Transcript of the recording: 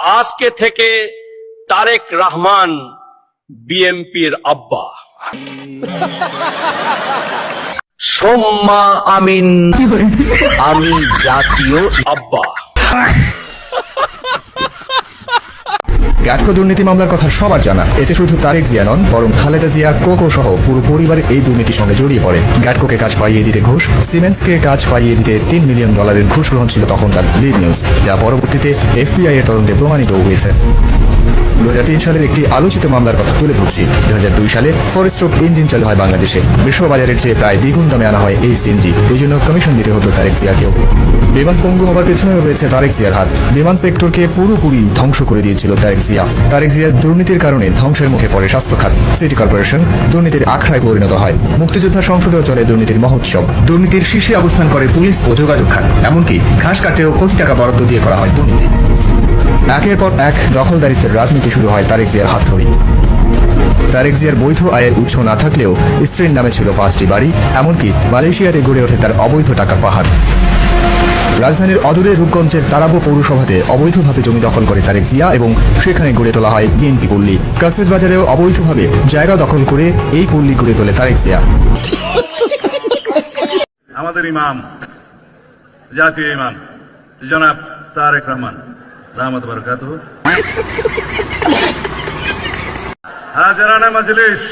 আজকে থেকে তারেক রহমান বিএমপির আব্বা। সোম্মা আমিন আমি জাতীয় আব্বা। গ্যাটকো দুর্নীতি মামলার কথা সবার জানা। এতে শুধু তারেক জিয়া নন, বরং খালেদা জিয়া, কোকো সহ পুরো পরিবার এই দুর্নীতির সঙ্গে জড়িয়ে পড়ে। গ্যাটকোকে কাজ পাইয়ে দিতে ঘুষ, সিমেন্সকে কাজ পাইয়ে দিতে তিন মিলিয়ন ডলারের ঘুষ গ্রহণ ছিল তখন তার লিড নিউজ, যা পরবর্তীতে এফবিআই এর তদন্তে প্রমাণিত হয়েছে। দু হাজার তিন সালের একটি আলোচিত মামলার কথা তুলে ধরছি। দু হাজার দুই সালে ফোর স্ট্রোক ইঞ্জিন চালু হয় বাংলাদেশে। বিশ্ববাজারের চেয়ে প্রায় দ্বিগুণ দামে আনা হয় এই সিএনজি। এই জন্য কমিশন দিতে হতো তারেক জিয়াকেও। বিমান পঙ্গু হবার পেছনে রয়েছে তারেক জিয়ার হাত। বিমান সেক্টরকে পুরোপুরি ধ্বংস করে দিয়েছিল তারেক জিয়া। তারেক জিয়ার দুর্নীতির কারণে ধ্বংসের মুখে পড়ে স্বাস্থ্য খাত। সিটি কর্পোরেশন দুর্নীতির আখড়ায় পরিণত হয়। মুক্তিযোদ্ধা সংসদেও চলে দুর্নীতির মহোৎসব। দুর্নীতির শীর্ষে অবস্থান করে পুলিশ ও যোগাযোগ খাত। এমনকি ঘাস কাটতেও কোটি টাকা বরাদ্দ দিয়ে করা হয় দুর্নীতি। একের পর এক দখলদারিত্বের রাজনীতি শুরু হয় তারেক জিয়ার হাত ধরেই। তারেক জিয়ার বৈধ আয়ের উৎস না থাকলেও স্ত্রীর নামে ছিল পাঁচটি বাড়ি, এমনকি মালয়েশিয়াতে গড়ে ওঠে তার অবৈধ টাকার পাহাড়। রাজধানীর অদূরে রূপগঞ্জের তারাবো পৌরসভাতে অবৈধভাবে জমি দখল করে তারেক জিয়া এবং সেখানে গড়ে তোলা হয় বিএনপি পল্লী। কক্সেস বাজারেও অবৈধভাবে জায়গা দখল করে এই পল্লী গড়ে তোলে তারেক জিয়া। আমাদের ইমাম, জাতীয় ইমাম, জনাব তারেক রহমান। রহমত বরকাত হাজারানা মজলিস।